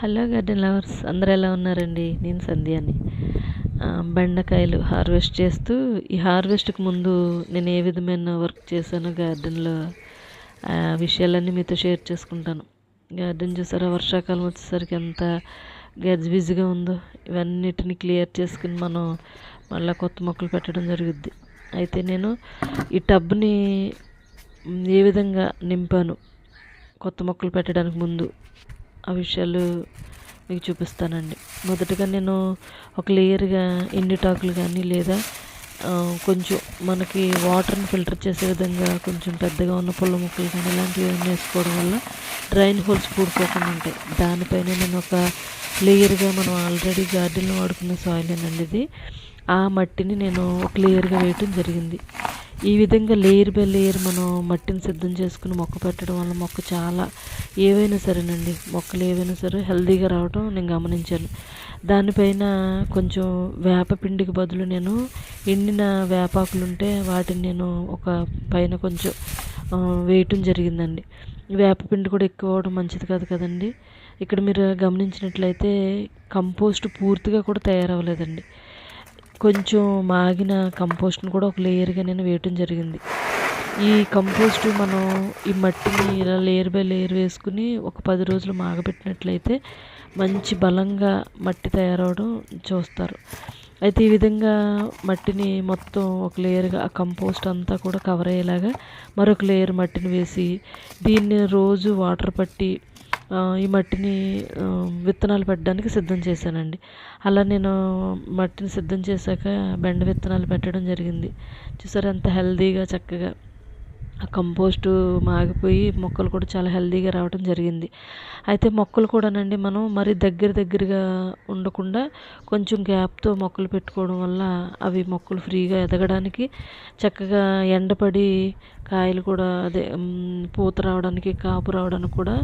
Hello garden lovers అందరూ ఎలా ఉన్నారండి? నేను సంధ్యాని. బెండకాయలు హార్వెస్ట్ చేస్తూ ఈ హార్వెస్ట్కి ముందు నేను ఏ విధమైన వర్క్ చేశానో గార్డెన్లో ఆ విషయాలన్నీ మీతో షేర్ చేసుకుంటాను. గార్డెన్ చూసారా? వర్షాకాలం వచ్చేసరికి ఎంత గజిబిజిగా ఉందో ఇవన్నిటిని క్లియర్ చేసుకుని మనం మళ్ళీ కొత్త మొక్కలు పెట్టడం జరుగుద్ది. అయితే నేను ఈ టబ్ని ఏ విధంగా నింపాను కొత్త మొక్కలు పెట్టడానికి ముందు? ఆ విషయాలు మీకు చూపిస్తానండి. మొదటగా నేను ఒక లేయర్గా ఎండుటాకులు కానీ లేదా కొంచెం మనకి వాటర్ని ఫిల్టర్ చేసే విధంగా కొంచెం పెద్దగా ఉన్న పుల్ల మొక్కలు కానీ ఇలాంటివి వేసుకోవడం వల్ల డ్రైన్ హోల్స్ పూడుకోకుండా ఉంటాయి. దానిపైన నేను ఒక లేయర్గా మనం ఆల్రెడీ గార్డెన్లో వాడుకున్న సాయిల్ అండి ఇది. ఆ మట్టిని నేను ఒక లేయర్గా వేయటం జరిగింది. ఈ విధంగా లేయర్ బై లేయర్ మనం మట్టిని సిద్ధం చేసుకుని మొక్క పెట్టడం వల్ల మొక్క చాలా ఏవైనా సరేనండి. మొక్కలు ఏవైనా సరే హెల్తీగా రావడం నేను గమనించాను. దానిపైన కొంచెం వేపపిండికి బదులు నేను ఎండిన వేపాకులు ఉంటే వాటిని నేను ఒక పైన కొంచెం వేయటం జరిగిందండి. వేపపిండి కూడా ఎక్కువ అవడం మంచిది కాదు కదండి. ఇక్కడ మీరు గమనించినట్లయితే కంపోస్ట్ పూర్తిగా కూడా తయారవ్వలేదండి. కొంచెం మాగిన కంపోస్ట్ని కూడా ఒక లేయర్గా నేను వేయటం జరిగింది. ఈ కంపోస్ట్ మనం ఈ మట్టిని ఇలా లేయర్ బై లేయర్ వేసుకుని ఒక పది రోజులు మాగబెట్టినట్లయితే మంచి బలంగా మట్టి తయారవడం చూస్తారు. అయితే ఈ విధంగా మట్టిని మొత్తం ఒక లేయర్గా ఆ కంపోస్ట్ అంతా కూడా కవర్ అయ్యేలాగా మరొక లేయర్ మట్టిని వేసి దీన్ని రోజు వాటర్ పట్టి ఈ మట్టిని విత్తనాలు పెట్టడానికి సిద్ధం చేశానండి. అలా నేను మట్టిని సిద్ధం చేశాక బెండ విత్తనాలు పెట్టడం జరిగింది. చూసారా ఎంత హెల్తీగా చక్కగా. ఆ కంపోస్ట్ మాగిపోయి మొక్కలు కూడా చాలా హెల్దీగా రావడం జరిగింది. అయితే మొక్కలు కూడానండి మనం మరి దగ్గర దగ్గరగా ఉండకుండా కొంచెం గ్యాప్తో మొక్కలు పెట్టుకోవడం వల్ల అవి మొక్కలు ఫ్రీగా ఎదగడానికి చక్కగా ఎండపడి కాయలు కూడా అదే పూత రావడానికి కాపు రావడానికి కూడా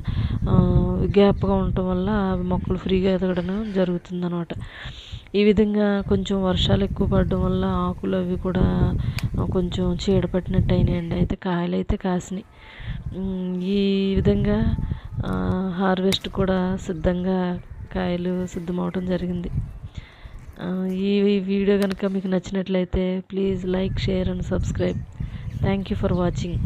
గ్యాప్గా ఉండటం వల్ల అవి మొక్కలు ఫ్రీగా ఎదగడం జరుగుతుందన్నమాట. ఈ విధంగా కొంచెం వర్షాలు ఎక్కువ పడడం వల్ల ఆకులు అవి కూడా కొంచెం చీడపట్టినట్టు అయినాయండి అయితే కాయలు అయితే కాసినాయి. ఈ విధంగా హార్వెస్ట్ కూడా సిద్ధంగా కాయలు సిద్ధమవటం జరిగింది. ఈ వీడియో కనుక మీకు నచ్చినట్లయితే please like share and subscribe. Thank you for watching.